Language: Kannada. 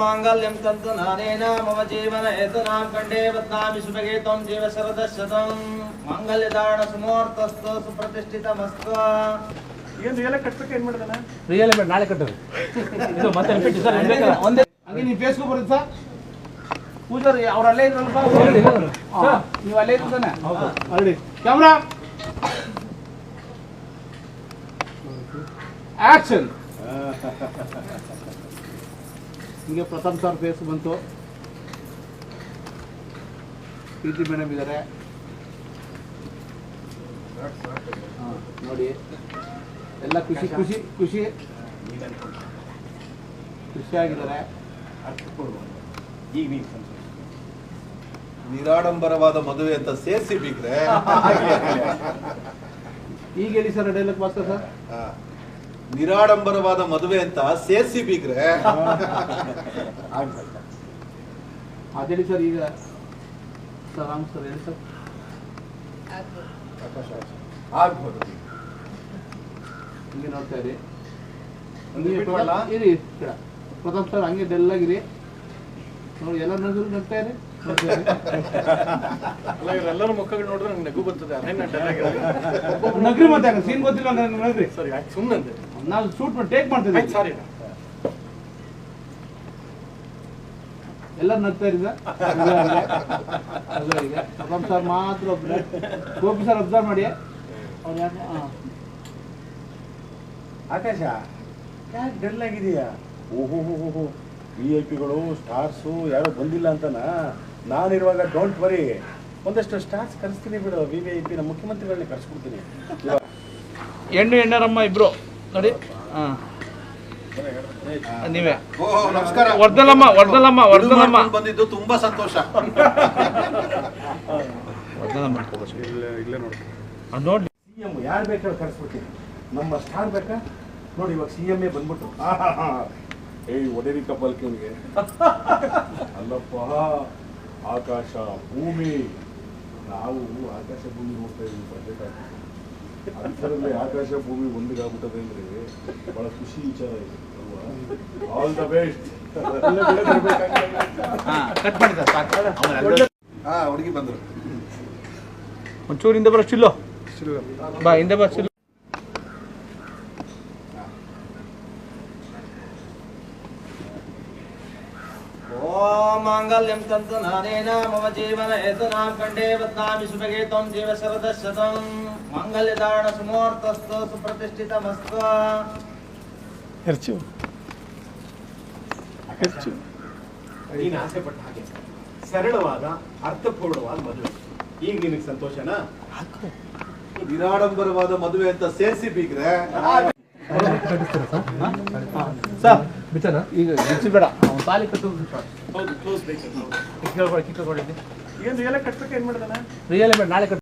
ಮಾಂಗಲ್ಯಂ ತಂತು ನಾನೇನ ಮಮ ಜೀವನ ಹೇತುನಾಂ ಕಂಡೇ ಬದ್ನಾಮಿ ಸುಭಗೆ ತ್ವಂ ಜೀವ ಶರದಶತಂ ಮಾಂಗಲ್ಯ ಧಾರಣ ಸುಮೂರ್ತಸ್ತು ಸುಪ್ರತಿಷ್ಠಿತಮಸ್ತು ಏನು ರಿಯಲ್ ಕಟ್ಬೇಕು ಏನ್ ಮಾಡಿದಾನ ರಿಯಲ್ ಬೇಡ ನಾಳೆ ಕಟ್ಟೋದು. ಇದು ಮತ್ತೆ ರಿಪೀಟ್ ಸರ್ ಏನ್ ಬೇಕಲ್ಲ? ಒಂದೇ ಹಂಗೆ ನೀವು ಫೇಸ್ಬುಕ್ ಬರುತ್ತೆ? ಸರ್ ಪೂಜಾರಿ ಅವ್ರು ಅಲ್ಲೇ ಇದ್ರಲ್ಪ ಹೇಳಿ. ನೀವು ಅಲ್ಲೇ ಇದ್ದಾನೆ ಹೌದು. ಕ್ಯಾಮ್ರಾ. ಆಕ್ಷನ್ ಈಗ ಪ್ರಥಮ್ ಸರ್ ಫೇಸ್ ಬಂತು. ಪ್ರೀತಿ ಮೇಡಮ್ ಇದ್ದಾರೆ ಹಾ, ನೋಡಿ. ಎಲ್ಲ ಖುಷಿ ಖುಷಿ ಖುಷಿ. ಖುಷಿಯಾಗಿದ್ದಾರೆ. ನಿರಾಡಂಬರವಾದ ಮದುವೆ ಅಂತ ಸೇರಿಸಿ ಬಿಗ್ರೆ. ಈಗ ಹೇಳಿ ಸರ್ ಡೈಲಾಗ್ ಮಾಸ್ಟರ್ ಸರ್ ನಿರಾಡಂಬರವಾದ ಮದುವೆ ಅಂತ ಸೇರಿಸಿ ಬೀಗ್ರೆ. ಅದೇಳಿ ಸರ್ ಈಗ ಸರ್ ಸರ್ ಹೇಳಿ ಸರ್. ಆಗ್ಬೋದು. ಹಿಂಗೆ ನೋಡ್ತಾ ಇರಿ. ಇರಿ ಪ್ರತಾಪ್ ಸರ್ ಹಂಗೆ ಡೆಲ್ ಆಗಿರಿ ನೋಡಿ ಎಲ್ಲ ನೋಡಿದ್ರು ನೋಡ್ತಾ ಇರಿ. ಅಲ್ಲ ಇವರೆಲ್ಲರ ಮುಖಗಳು ನೋಡಿದ್ರೆ ನಂಗೆ ನಗು ಬರ್ತದೆ ಅದೇನು ನಗ್ರಿ ಮತ್ತೆ ಸೀನ್ ಗೊತ್ತಿಲ್ಲ ಅಂದ್ರೆ ನಗ್ರಿ ಸರಿ ಯಾಕೆ ಸುಮ್ಮನೆ ನಾವು ಶೂಟ್ ಮಾಡಿ ಟೇಕ್ ಮಾಡ್ತಿದ್ದೀವಿ ಸಾರಿ. ಎಲ್ಲ ನಗ್ತಾ ಸರ್ ಎಲ್ಲರಿಗೆ ಪ್ರತಾಪ್ ಸರ್ ಮಾತ್ರ ಒಬ್ಬರೇ ಗೋಪಿ ಸರ್ ಅಬ್ಸರ್ವ್ ಮಾಡಿ ಅವ್ರು ಯಾಕೆ ಹಾಂ ಆಕಾಶ ಯಾಕೆ ಡಲ್ ಆಗಿದೆಯಾ ಓಹೋ ಹೋ ಹೋ ವಿ ಐ ಪಿಗಳು ಸ್ಟಾರ್ಸು ಯಾರು ಬಂದಿಲ್ಲ ಅಂತನಾ? ನಾನಿರುವಾಗ ಡೋಂಟ್ ವರಿ ಒಂದಷ್ಟು ಸ್ಟಾರ್ಸ್ ಕರೆಸ್ತೀನಿ ಬಿಡು ವಿ ವಿ ಐ ಪಿ ನಮ್ಮ ಮುಖ್ಯಮಂತ್ರಿಗಳನ್ನ ಕರೆಸ್ಕೊಡ್ತೀನಿ. ಹೆಣ್ಣು ಹೆಣ್ಣರಮ್ಮ ಇಬ್ರು. ನೋಡಿ. ಹಾಂ. ನೀವೇ. ಓ ನಮಸ್ಕಾರ. ವರ್ಧಲಮ್ಮ ವರ್ಧಲಮ್ಮ ವರ್ಧಲಮ್ಮ ಬಂದಿದ್ದು ತುಂಬಾ ಸಂತೋಷ. ವರ್ಧಲಮ್ಮ ಇಲ್ಲೇ ನೋಡಿ. ನೋಡಿ ಸಿ ಎಂ ಯಾರು ಬೇಕಾದ್ರೂ ಕರೆಸ್ಬಿಡ್ತೀನಿ ನಮ್ಮ ಸ್ಟಾರ್ ಬೇಕಾ? ನೋಡಿ ಇವಾಗ ಸಿ ಎಂ ಎ ಬಂದ್ಬಿಟ್ಟು. ಏಯ್ ಒಡೇರಿ ಕಬ್ಬಲ್ಕೆ ಅವನಿಗೆ ಅಲ್ಲಪ್ಪ. ಆಕಾಶ ಭೂಮಿ. ನಾವು ಆಕಾಶ ಭೂಮಿ ಹೋಗ್ತಾ ಇದ್ದೀವಿ ಬರ್ಬೇಕಾಗ್ತದೆ ಅಂತರಲ್ಲೇ ಆಕಾಶ ಭೂಮಿ ಒಂದಿಗಾಗ್ಬಿಟ್ಟದೆ ಅಂದ್ರೆ ಬಹಳ ಖುಷಿ ವಿಚಾರ ಇದೆ ಅಲ್ವಾ? ಆಲ್ ದ ಬೆಸ್ಟ್ ಹಾಂ ಕಟ್ ಮಾಡಿ ಸರ್ ಸಾಕು ಹಾ ಹುಡುಗಿ ಬಂದ್ರು. ಒಂಚೂರು ಹಿಂದೆ ಬರೋ ಚಿಲ್ಲು. ಬಾ ಹಿಂದೆ ಬಾ ಮಾಂಗಲ್ಯಂ ತಂತು ನಾನೇನ ಮಮ ಜೀವನ ಹೇತುನಾಂ ಕಂಡೇ ಬದ್ನಾಮಿ ಸುಭಗೆ ತ್ವಂ ಜೀವ ಶರದಶತಂ ಮಾಂಗಲ್ಯ ಧಾರಣ ಸುಮೂರ್ತಸ್ತು ಸುಪ್ರತಿಷ್ಠಿತಮಸ್ತು ಹೆರ್ಚು ಹೆರ್ಚು ನೀನು ಆಸೆ ಪಟ್ಟ ಹಾಗೆ. ಸರಳವಾದ ಅರ್ಥಪೂರ್ಣವಾದ ಮದುವೆ. ಈಗ ನಿನಗೆ ಸಂತೋಷನಾ ನಿರಾಡಂಬರವಾದ ಮದುವೆ ಅಂತ ಸೇರಿಸಿ ಸರ್ ಸರ್ ಬಿಚ್ಚನ ಈಗ ಬೇಡ. ಅವ್ನು ತಾಲಿ ಕಟ್ಟು ಹೌದು ಕ್ಲೋಸ್ ಬೇಕು ಏನು ರಿಯಲ್ ಕಟ್ಬೇಕು ಏನ್ ಮಾಡಿದಾನೆ? ರಿಯಲ್ ಬೇಡ ನಾಳೆ ಕಟ್ಟು